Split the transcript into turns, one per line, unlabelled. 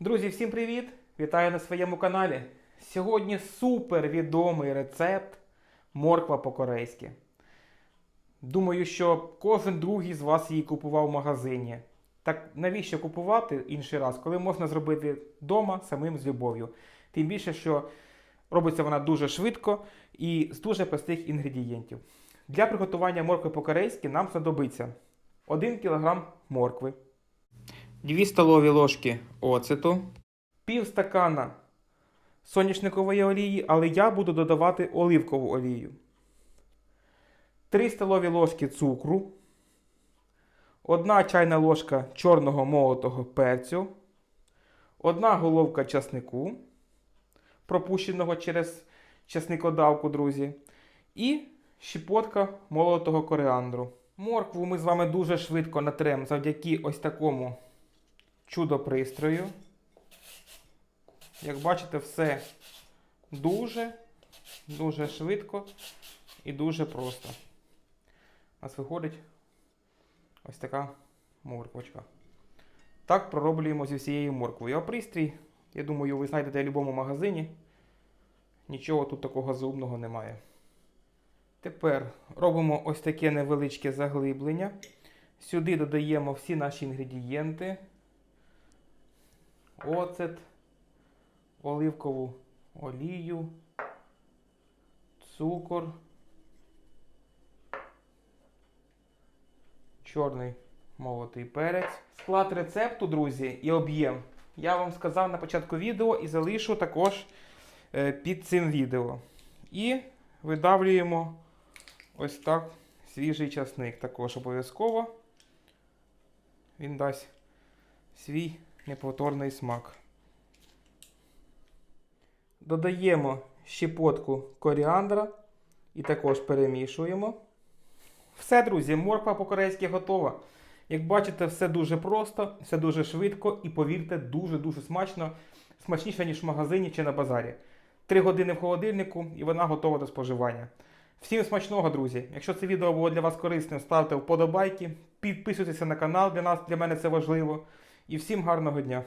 Друзі, всім привіт! Вітаю на своєму каналі. Сьогодні супер відомий рецепт морква по-корейськи. Думаю, що кожен другий з вас її купував в магазині. Так навіщо купувати інший раз, коли можна зробити вдома самим з любов'ю? Тим більше, що робиться вона дуже швидко і з дуже простих інгредієнтів. Для приготування моркви по-корейськи нам знадобиться 1 кг моркви, 2 столові ложки оцету, пів стакана соняшникової олії, але я буду додавати оливкову олію. 3 столові ложки цукру, 1 чайна ложка чорного молотого перцю, 1 головка часнику, пропущеного через часникодавку, друзі, і щепотка молотого коріандру. Моркву ми з вами дуже швидко натрем завдяки ось такому чудо-пристрою. Як бачите, все дуже, дуже швидко і дуже просто. У нас виходить ось така морквочка. Так пророблюємо зі всією морквою. А пристрій, я думаю, ви знайдете в будь-якому магазині. Нічого тут такого зубного немає. Тепер робимо ось таке невеличке заглиблення. Сюди додаємо всі наші інгредієнти. Оцет, оливкову олію, цукор, чорний молотий перець. Склад рецепту, друзі, і об'єм я вам сказав на початку відео і залишу також е, під цим відео. І видавлюємо ось так свіжий часник. Також обов'язково він дасть свій неповторний смак. Додаємо щепотку коріандра і також перемішуємо. Все, друзі, морква по-корейськи готова. Як бачите, все дуже просто, все дуже швидко і повірте, дуже-дуже смачно, смачніше, ніж в магазині чи на базарі. Три години в холодильнику і вона готова до споживання. Всім смачного, друзі! Якщо це відео було для вас корисним, ставте вподобайки, підписуйтеся на канал, для нас, для мене це важливо. І всім гарного дня!